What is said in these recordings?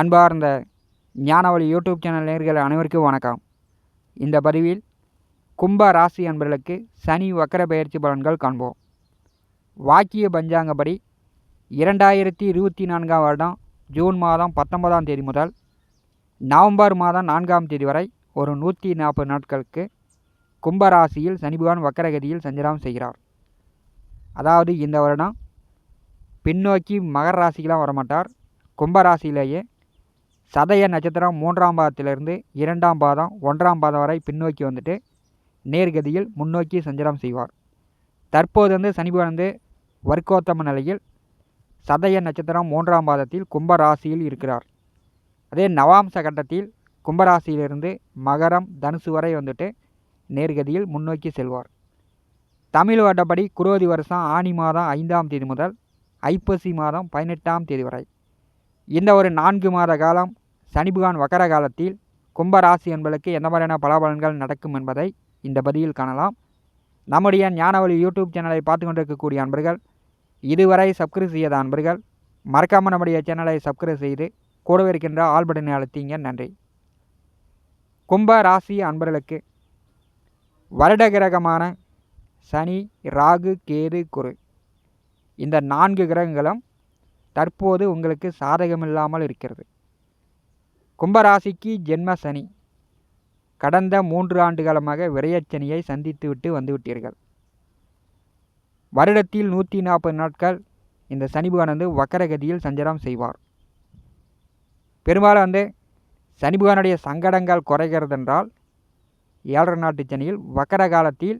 அன்பார்ந்த ஞானவழி YouTube channel நேர்கள் அனைவருக்கும் வணக்கம். இந்த பதிவில் கும்ப ராசி அன்பர்களுக்கு சனி வக்கர பயிற்சி பலன்கள் காண்போம். வாக்கிய பஞ்சாங்கப்படி இரண்டாயிரத்தி இருபத்தி நான்காம் வருடம் ஜூன் மாதம் பத்தொன்பதாம் தேதி முதல் நவம்பர் மாதம் நான்காம் தேதி வரை ஒரு நூற்றி நாற்பது நாட்களுக்கு கும்பராசியில் சனிபகவான் வக்கரகதியில் சஞ்சாரம் செய்கிறார். அதாவது இந்த வருடம் பின்னோக்கி மகர ராசிக்கெலாம் வரமாட்டார். கும்பராசியிலேயே சதய நட்சத்திரம் மூன்றாம் பாதத்திலிருந்து இரண்டாம் பாதம் ஒன்றாம் பாதம் வரை பின்னோக்கி வந்துட்டு நேர்கதியில் முன்னோக்கி சஞ்சாரம் செய்வார். தற்போது வந்து சனி வந்து வர்க்கோத்தம நிலையில் சதய நட்சத்திரம் மூன்றாம் பாதத்தில் கும்பராசியில் இருக்கிறார். அதே நவாம்ச கட்டத்தில் கும்பராசியிலிருந்து மகரம் தனுசு வரை வந்துட்டு நேர்கதியில் முன்னோக்கி செல்வார். தமிழ் வருடப்படி குரோதி வருஷம் ஆனி மாதம் ஐந்தாம் தேதி முதல் ஐப்பசி மாதம் பதினெட்டாம் தேதி வரை. இந்த ஒரு நான்கு மாத காலம் சனிபுகான் வக்கர காலத்தில் கும்பராசி என்பதற்கு எந்த மாதிரியான பலாபலன்கள் நடக்கும் என்பதை இந்த பதிவில் காணலாம். நம்முடைய ஞானவழி யூடியூப் சேனலை பார்த்து கொண்டிருக்கக்கூடிய அன்பர்கள் இதுவரை சப்ஸ்கிரைப் செய்யாத அன்பர்கள் மறக்காமல் நம்முடைய சேனலை சப்ஸ்கிரைப் செய்து கூடவே இருக்கின்ற ஆல் பட்டனை அழுத்திங்க. நன்றி. கும்ப ராசி அன்பர்களுக்கு வருட கிரகமான சனி ராகு கேது குரு இந்த நான்கு கிரகங்களும் தற்போது உங்களுக்கு சாதகமில்லாமல் இருக்கிறது. கும்பராசிக்கு ஜென்ம சனி. கடந்த மூன்று ஆண்டு காலமாக விரயச்சனியை சந்தித்துவிட்டு வந்துவிட்டீர்கள் வருடத்தில் நூற்றி நாற்பது நாட்கள் இந்த சனி வந்து வக்கரகதியில் சஞ்சாரம் செய்வார். பெரும்பாலும் வந்து சனிபுகானுடைய சங்கடங்கள் குறைகிறதென்றால் ஏழரை நாட்டு சனியில் வக்கர காலத்தில்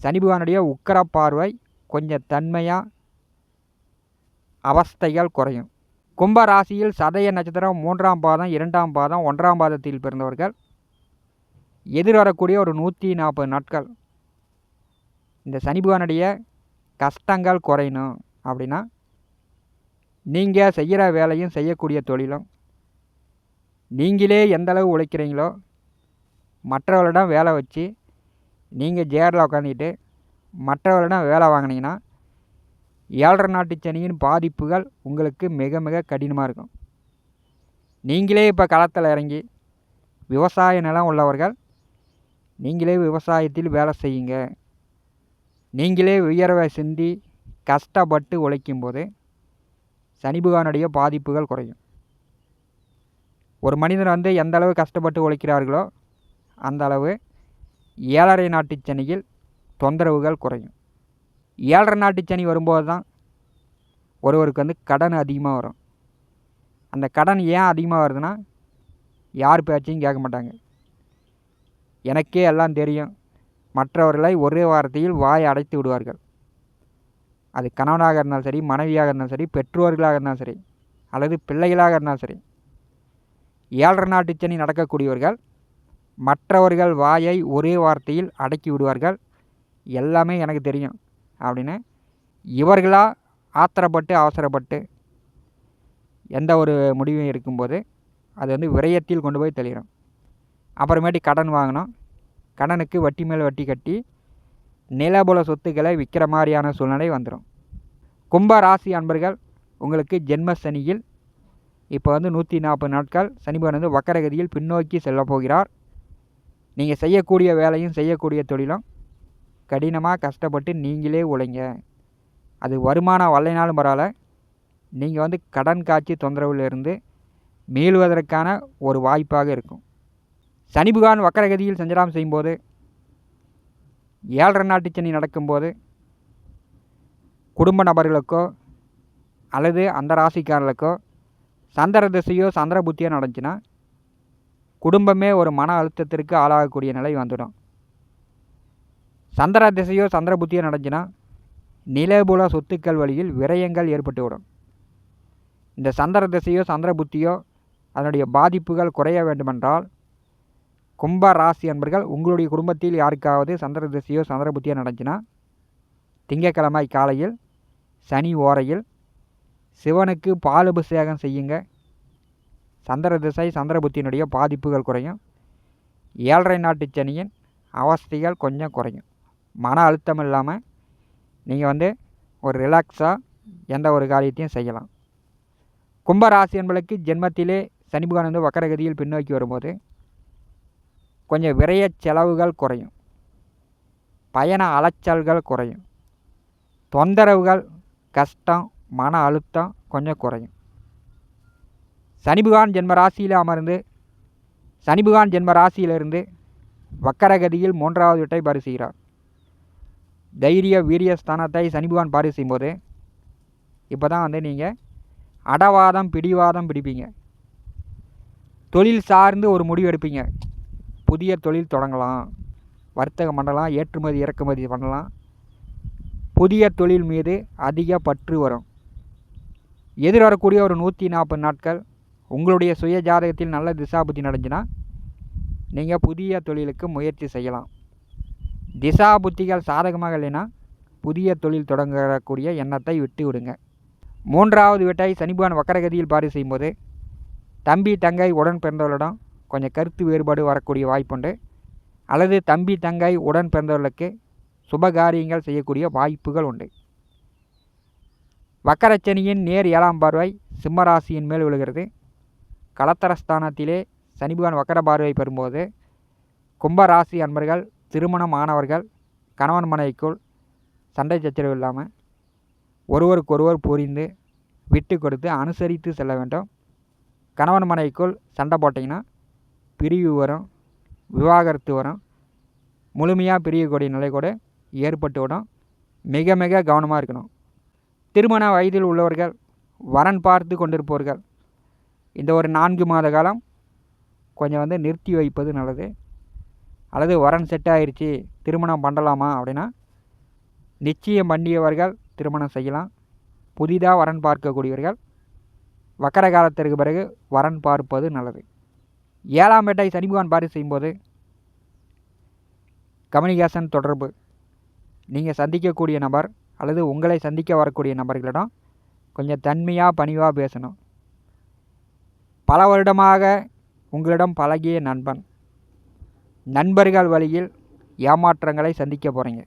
சனி பகவானுடைய உக்கர பார்வை கொஞ்சம் தன்மையாக அவஸ்தைகள் குறையும். கும்ப ராசியில் சதய நட்சத்திரம் மூன்றாம் பாதம் இரண்டாம் பாதம் ஒன்றாம் பாதத்தில் பிறந்தவர்கள். எதிர்வரக்கூடிய ஒரு நூற்றி நாற்பது நாட்கள். இந்த சனி கஷ்டங்கள் குறையணும் அப்படின்னா நீங்கள் செய்கிற வேலையும் செய்யக்கூடிய தொழிலும் நீங்களே எந்தளவு உழைக்கிறீங்களோ மற்றவர்களிடம் வேலை வச்சு நீங்கள் ஜேரில் உட்காந்துக்கிட்டு மற்றவர்களிடம் வேலை வாங்கினீங்கன்னா ஏழரை நாட்டு சனியின் பாதிப்புகள் உங்களுக்கு மிக மிக கடினமாக இருக்கும். நீங்களே இப்போ களத்தில் இறங்கி விவசாய நிலம் உள்ளவர்கள் நீங்களே விவசாயத்தில் வேலை செய்யுங்க. நீங்களே உயர்வை சிந்தி கஷ்டப்பட்டு உழைக்கும்போது சனி பகவானுடைய பாதிப்புகள் குறையும். ஒரு மனிதன் வந்து எந்த அளவு கஷ்டப்பட்டு உழைக்கிறார்களோ அந்த அளவு ஏழரை நாட்டு சனியில் தொந்தரவுகள் குறையும். ஏழரை நாட்டு சனி வரும்போது தான் ஒருவருக்கு வந்து கடன் அதிகமாக வரும். அந்த கடன் ஏன் அதிகமாக வருதுன்னா யார் பேச்சையும் கேட்க மாட்டாங்க. எனக்கே எல்லாம் தெரியும். மற்றவர்களை ஒரே வார்த்தையில் வாய் அடைத்து விடுவார்கள். அது கணவனாக இருந்தாலும் சரி மனைவியாக இருந்தாலும் சரி பெற்றோர்களாக இருந்தாலும் சரி அல்லது பிள்ளைகளாக இருந்தாலும் சரி. ஏழரை நாட்டு சனி நடக்கக்கூடியவர்கள் மற்றவர்கள் வாயை ஒரே வார்த்தையில் அடக்கி விடுவார்கள். எல்லாமே எனக்கு தெரியும். அப்படின்னு இவர்களாக ஆத்திரப்பட்டு அவசரப்பட்டு எந்த ஒரு முடிவும் எடுக்கும்போது அது வந்து விரயத்தில் கொண்டு போய் தெளிகிறோம் அப்புறமேட்டு கடன் வாங்கினோம் கடனுக்கு வட்டி மேல் வட்டி கட்டி நிலபுல சொத்துக்களை விற்கிற மாதிரியான சூழ்நிலை வந்துடும் கும்ப ராசி அன்பர்கள் உங்களுக்கு ஜென்ம சனியில் இப்போ வந்து நூற்றி நாற்பது நாட்கள் சனிபகன் வந்து வக்கரகதியில் பின்னோக்கி செல்ல போகிறார். நீங்கள் செய்யக்கூடிய வேலையும் செய்யக்கூடிய தொழிலும் கடினமாக கஷ்டப்பட்டு நீங்களே உழைங்க. அது வருமானம் வரலைனாலும் பரவாயில்ல. நீங்கள் வந்து கடன் காட்சி தொந்தரவுலேருந்து மீளுவதற்கான ஒரு வாய்ப்பாக இருக்கும். சனி புகான் வக்கரகதியில் சஞ்சலம் செய்யும்போது ஏழரை நாட்டு சனி நடக்கும்போது குடும்ப நபர்களுக்கோ அல்லது அந்த ராசிக்காரர்களுக்கோ சந்திர திசையோ சந்திர புத்தியோ நடந்துச்சுன்னா குடும்பமே ஒரு மன அழுத்தத்திற்கு ஆளாகக்கூடிய நிலை வந்துடும். சந்திர திசையோ சந்திர புத்தியோ நடந்துச்சுன்னா நிலபுல சொத்துக்கள் வழியில் விரயங்கள் ஏற்பட்டுவிடும். இந்த சந்திர திசையோ சந்திர புத்தியோ அதனுடைய பாதிப்புகள் குறைய வேண்டுமென்றால் கும்ப ராசி என்பர்கள் உங்களுடைய குடும்பத்தில் யாருக்காவது சந்திர திசையோ சந்திர புத்தியோ நடந்துச்சுன்னா திங்கக்கிழமை காலையில் சனி ஓரையில் சிவனுக்கு பால் அபிஷேகம் செய்யுங்க. சந்திர திசை சந்திர புத்தியினுடைய பாதிப்புகள் குறையும். ஏழரை நாட்டு சனியின் அவஸ்தைகள் கொஞ்சம் குறையும். மன அழுத்தம் இல்லாமல் நீங்கள் வந்து ஒரு ரிலாக்ஸாக எந்த ஒரு காரியத்தையும் செய்யலாம். கும்பராசி என்பளுக்கு ஜென்மத்திலே சனி பகவான் வந்து வக்கரகதியில் பின்னோக்கி வரும்போது கொஞ்சம் விரைய செலவுகள் குறையும். பயண அலைச்சல்கள் குறையும். தொந்தரவுகள் கஷ்டம் மன அழுத்தம் கொஞ்சம் குறையும். சனி பகவான் ஜென்ம ராசியில் அமர்ந்து சனி பகவான் ஜென்ம ராசியிலிருந்து வக்கரகதியில் மூன்றாவது விட்டை பரிசுகிறார் தைரிய வீரிய ஸ்தானத்தை சனிபகவான் பகவான் செய்யும்போது இப்போ தான் வந்து நீங்கள் அடவாதம் பிடிவாதம் பிடிப்பீங்க. தொழில் சார்ந்து ஒரு முடிவு எடுப்பீங்க. புதிய தொழில் தொடங்கலாம். வர்த்தகம் பண்ணலாம் ஏற்றுமதி இறக்குமதி பண்ணலாம். புதிய தொழில் மீது அதிக பற்று வரும். எதிர் வரக்கூடிய ஒரு நூற்றி நாற்பது நாட்கள் உங்களுடைய சுய ஜாதகத்தில் நல்ல திசாபுத்தி நடந்துச்சுன்னா நீங்கள் புதிய தொழிலுக்கு முயற்சி செய்யலாம். திசா புத்திகள் சாதகமாக இல்லைன்னா புதிய தொழில் தொடங்கக்கூடிய எண்ணத்தை விட்டு விடுங்க மூன்றாவது வீட்டை சனிபகவான் வக்கரகதியில் பாரி செய்யும்போது தம்பி தங்கை உடன் பிறந்தவர்களிடம் கொஞ்சம் கருத்து வேறுபாடு வரக்கூடிய வாய்ப்புண்டு. அல்லது தம்பி தங்கை உடன் பிறந்தவர்களுக்கு சுபகாரியங்கள் செய்யக்கூடிய வாய்ப்புகள் உண்டு. வக்கரச்சனியின் நேர் ஏழாம் பார்வை சிம்மராசியின் மேல் விழுகிறது. கலத்தரஸ்தானத்திலே சனிபகவான் வக்கர பார்வை பெறும்போது கும்பராசி அன்பர்கள் திருமணமானவர்கள் கணவன் மனைவிக்குள் சண்டை சச்சரவு இல்லாமல் ஒருவருக்கொருவர் புரிந்து விட்டு கொடுத்து அனுசரித்து செல்ல வேண்டும். கணவன் மனைவிக்குள் சண்டை போட்டிங்கன்னா பிரிவு வரும் விவாகரத்து வரும். முழுமையாக பிரியக்கூடிய நிலை கூட ஏற்பட்டு விடும். மிக மிக கவனமாக இருக்கணும். திருமண வயதில் உள்ளவர்கள் வரன் பார்த்து கொண்டிருப்பவர்கள். இந்த ஒரு நான்கு மாத காலம் கொஞ்சம் வந்து நிறுத்தி வைப்பது நல்லது. அல்லது வரன் செட் ஆயிடுச்சு திருமணம் பண்ணலாமா அப்படின்னா நிச்சயம் பண்ணியவர்கள் திருமணம் செய்யலாம். புதிதாக வரன் பார்க்கக்கூடியவர்கள் வக்கர காலத்திற்கு பிறகு வரன் பார்ப்பது நல்லது. ஏழாம் வேட்டை சனிபகவான் பாரி செய்யும்போது கம்யூனிகேஷன் தொடர்பு. நீங்கள் சந்திக்கக்கூடிய நபர் அல்லது உங்களை சந்திக்க வரக்கூடிய நபர்களிடம் கொஞ்சம் தன்மையாக பணிவாக பேசணும். பல வருடமாக உங்களிடம் பழகிய நண்பன். நண்பர்கள் வழியில் ஏமாற்றங்களை சந்திக்க போகிறீங்க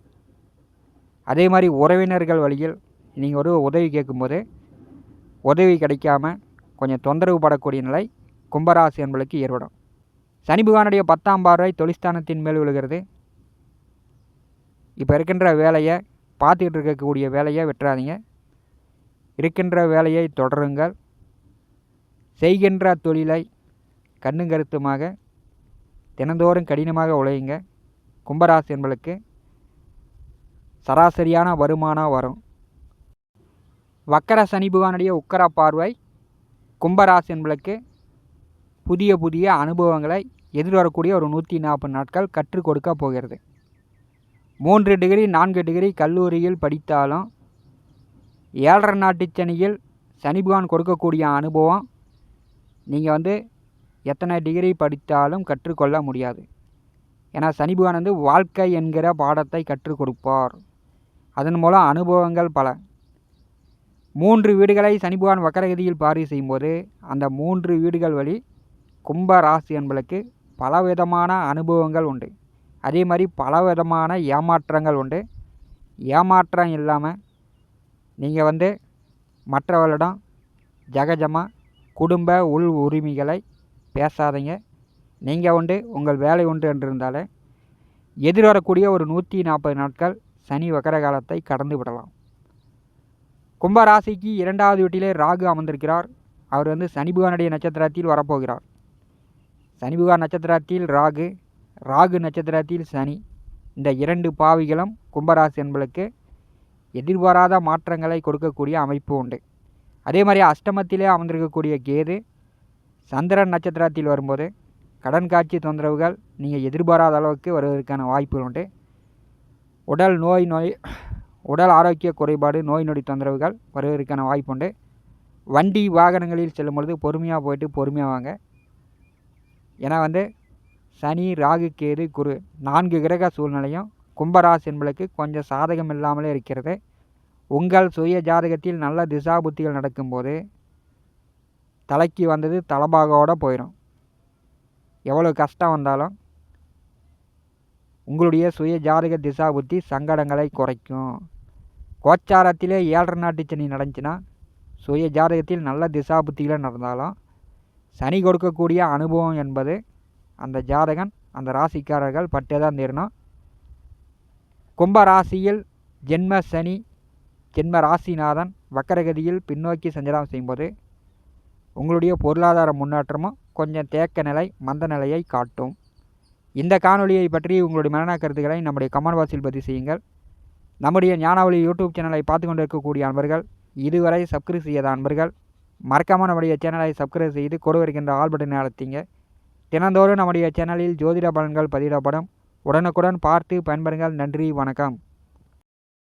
அதே மாதிரி உறவினர்கள் வழியில் நீங்கள் ஒரு உதவி கேட்கும்போது உதவி கிடைக்காம கொஞ்சம் தொந்தரவு படக்கூடிய நிலை கும்பராசி என்பளுக்கு ஏற்படும். சனி பகவானுடைய பத்தாம் பார்வை தொழிற்ஸ்தானத்தின் மேல் விழுகிறது. இப்போ இருக்கின்ற வேலையை பார்த்துக்கிட்டு இருக்கக்கூடிய வேலையை வெட்டுறாதீங்க. இருக்கின்ற வேலையை தொடருங்கள். செய்கின்ற தொழிலை கண்ணும் கருத்துமாக தினந்தோறும் கடினமாக உழையுங்க. கும்பராசி என்பளுக்கு சராசரியான வருமானம் வரும். வக்கர சனி பகவானுடைய உக்கர பார்வை கும்பராசி என்பளுக்கு புதிய புதிய அனுபவங்களை எதிர்வரக்கூடிய ஒரு நூற்றி நாற்பது நாட்கள் கற்றுக் கொடுக்க போகிறது. மூன்று டிகிரி நான்கு டிகிரி கல்லூரியில் படித்தாலும் ஏழரை நாட்டு சனியில் சனி பகவான் கொடுக்கக்கூடிய அனுபவம் நீங்கள் வந்து எத்தனை டிகிரி படித்தாலும் கற்றுக்கொள்ள முடியாது. ஏன்னா சனி பகவான் வந்து வாழ்க்கை என்கிற பாடத்தை கற்றுக் கொடுப்பார். அதன் மூலம் அனுபவங்கள் பல. மூன்று வீடுகளை சனி பகவான் வக்கரகதியில் பாரி செய்யும்போது அந்த மூன்று வீடுகள் வழி கும்ப ராசி என்பளுக்கு பலவிதமான அனுபவங்கள் உண்டு. அதே மாதிரி பலவிதமான ஏமாற்றங்கள் உண்டு. ஏமாற்றம் இல்லாமல் நீங்கள் வந்து மற்றவர்களிடம் ஜகஜமாக குடும்ப உள் உரிமைகளை பேசாதீங்க. நீங்கள் உண்டு உங்கள் வேலை உண்டு என்று எதிர் எதிர்வரக்கூடிய ஒரு நூற்றி நாற்பது நாட்கள் சனி வக்கர காலத்தை கடந்து விடலாம். கும்பராசிக்கு இரண்டாவது வீட்டிலே ராகு அமர்ந்திருக்கிறார். அவர் வந்து சனிபுகானுடைய நட்சத்திரத்தில் வரப்போகிறார். சனிபுகான் நட்சத்திரத்தில் ராகு ராகு நட்சத்திரத்தில் சனி. இந்த இரண்டு பாவிகளும் கும்பராசி என்பளுக்கு எதிர்பாராத மாற்றங்களை கொடுக்கக்கூடிய அமைப்பு உண்டு. அதே மாதிரி அஷ்டமத்திலே அமர்ந்திருக்கக்கூடிய கேது சந்திரன் நட்சத்திரத்தில் வரும்போது கடன் காட்சி தொந்தரவுகள் நீங்கள் எதிர்பாராத அளவுக்கு வருவதற்கான வாய்ப்புகள் உண்டு. உடல் நோய் நோய் உடல் ஆரோக்கிய குறைபாடு நோய் நொடி தொந்தரவுகள் வருவதற்கான வாய்ப்பு உண்டு. வண்டி வாகனங்களில் செல்லும் பொழுது பொறுமையாக போயிட்டு பொறுமையாக வாங்க. ஏன்னா வந்து சனி ராகு கேது குரு நான்கு கிரக சூழ்நிலையும் கும்பராசி என்பளுக்கு கொஞ்சம் சாதகம் இல்லாமலே இருக்கிறது. உங்கள் சுய ஜாதகத்தில் நல்ல திசா புத்திகள் நடக்கும்போது தலைக்கு வந்தது தலபாகோட போயிடும் எவ்வளோ கஷ்டம் வந்தாலும் உங்களுடைய சுய ஜாதக திசா புத்தி சங்கடங்களை குறைக்கும். கோச்சாரத்திலே ஏழரை நாட்டு சனி நடந்துச்சுன்னா சுய ஜாதகத்தில் நல்ல திசாபுத்திகள் நடந்தாலும் சனி கொடுக்கக்கூடிய அனுபவம் என்பது அந்த ஜாதகன் அந்த ராசிக்காரர்கள் பட்டே தான் தீரணும். கும்ப ராசியில் ஜென்ம சனி ஜென்ம ராசிநாதன் வக்கரகதியில் பின்னோக்கி சஞ்சலம் செய்யும்போது உங்களுடைய பொருளாதார முன்னேற்றமும் கொஞ்சம் தேக்க நிலை மந்த நிலையை காட்டும். இந்த காணொலியை பற்றி உங்களுடைய மரண கருத்துக்களை நம்முடைய கமெண்ட் பாக்ஸில் பதிவு செய்யுங்கள். நம்முடைய ஞானாவளி யூடியூப் சேனலை பார்த்து கொண்டு இருக்கக்கூடிய அன்பர்கள் இதுவரை சப்ஸ்கிரைப் செய்யாத அன்பர்கள் மறக்காமல் நம்முடைய சேனலை சப்ஸ்கிரைப் செய்து கொடு வருகின்ற ஆல் பட்டனை தினந்தோறும் நம்முடைய சேனலில் ஜோதிட பலன்கள் பதிவிடப்படும். உடனுக்குடன் பார்த்து பயன்பெறுங்கள். நன்றி வணக்கம்.